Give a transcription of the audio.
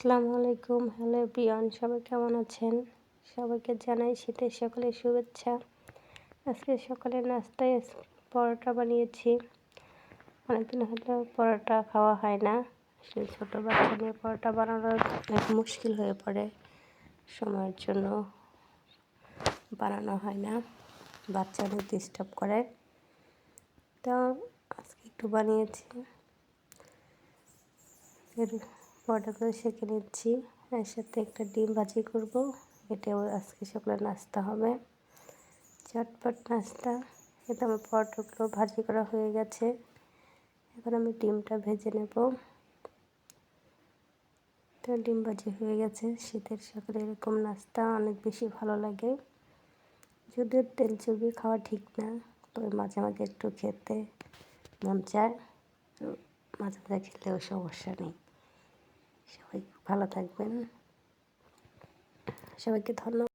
আসসালামু আলাইকুম। হ্যালো প্রিয়ন সবাই কেমন আছেন? সবাইকে জানাই শীতের সকালে শুভেচ্ছা। আজকে সকালে নাস্তায় পরোটা বানিয়েছি। অনেকদিন হলো পরোটা খাওয়া হয় না। সেই ছোটো বাচ্চা নিয়ে পরোটা বানানো অনেক মুশকিল হয়ে পড়ে সময়ের জন্য। বানানো হয় না, বাচ্চা অনেক ডিস্টার্ব করে। তো আজকে একটু বানিয়েছি। এর পরোটাগুলো সেঁকে নিচ্ছি। এর সাথে একটা ডিম ভাজি করব। এটাও আজকে সকালে নাস্তা হবে। চটপট নাস্তা। এটা আমার পরোটাগুলো ভাজি করা হয়ে গেছে। এখন আমি ডিমটা ভেজে নেব। তো ডিম ভাজি হয়ে গেছে। শীতের সকালে এরকম নাস্তা অনেক বেশি ভালো লাগে। যদিও তেল চর্বি খাওয়া ঠিক না, তবে মাঝে মাঝে একটু খেতে মন চায়। মাঝে মাঝে খেলেও সমস্যা নেই। সবাই ভালো থাকবেন। সবাইকে ধন্যবাদ।